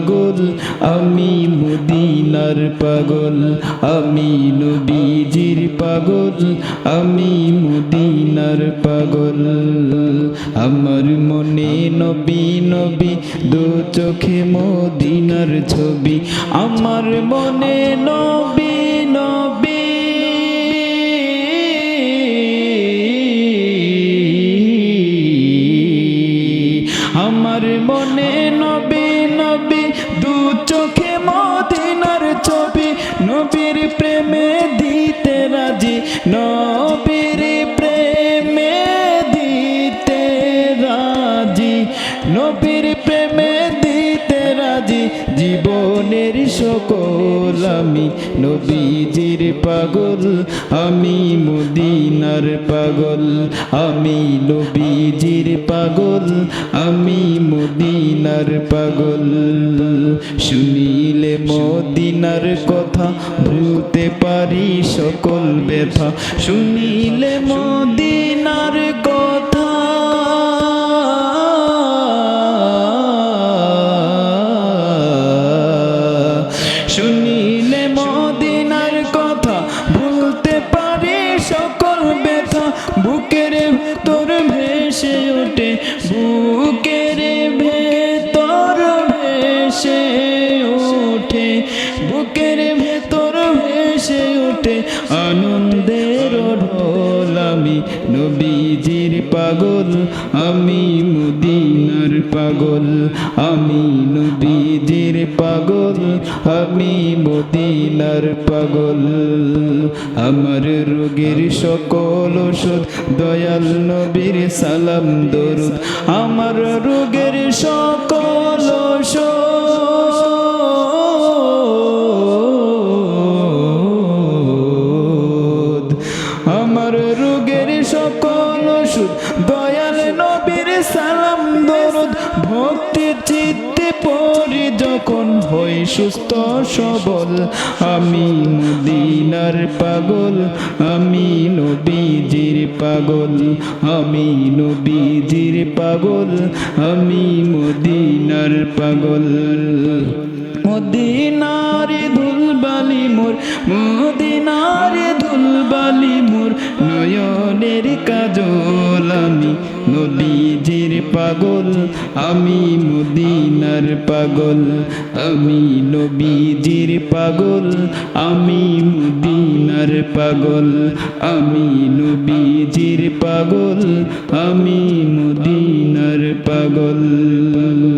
পাগল, আমি মদিনার পাগল, আমি নবীজির পাগল, আমি মদিনার পাগল। আমার মনে নবী নবী, দু চোখে মদিনার ছবি। আমার মনে নবী নবী। আমার মনে নবী নবী দু চোখে মদিনার ছবি। নবীর প্রেমে দিতে রাজি, নবীর প্রেমে দিতে রাজি। নবীর প্রেমে জীবনের সকল আমি, নবীজির পাগল, আমি মদিনার পাগল, আমি নবীজির পাগল, আমি মদিনার পাগল। শুনিলে মদিনার কথা ভুলতে পারি সকল ব্যথা। শুনিলে মদিনার কথা বুকের ভেতর ভেসে ওঠে আনন্দের ঢোল। আমি নবীজির পাগল, আমি মদিনার পাগল, আমি নবীজির পাগল, আমি মদিনার পাগল। আমার রোগের সকল ওষুধ, দয়াল নবীর সালাম দরুদ। আমার রোগের সকল ওষুধ দয়াল নবীর সালাম, দরদ, ভক্তি, চিত্তে পড়ি যখন হই সুস্থ সবল। আমি মদিনার পাগল, আমি নবীজির পাগল, আমি নবীজির পাগল, আমি মদিনার পাগল। মদিনারে ধুলবালি মোর, মদিনারে নয়নের কাজল, আমি নবীজির পাগল, আমি মদিনার পাগল, আমি নবীজির পাগল, আমি মদিনার পাগল, আমি নবীজির পাগল, আমি মদিনার পাগল।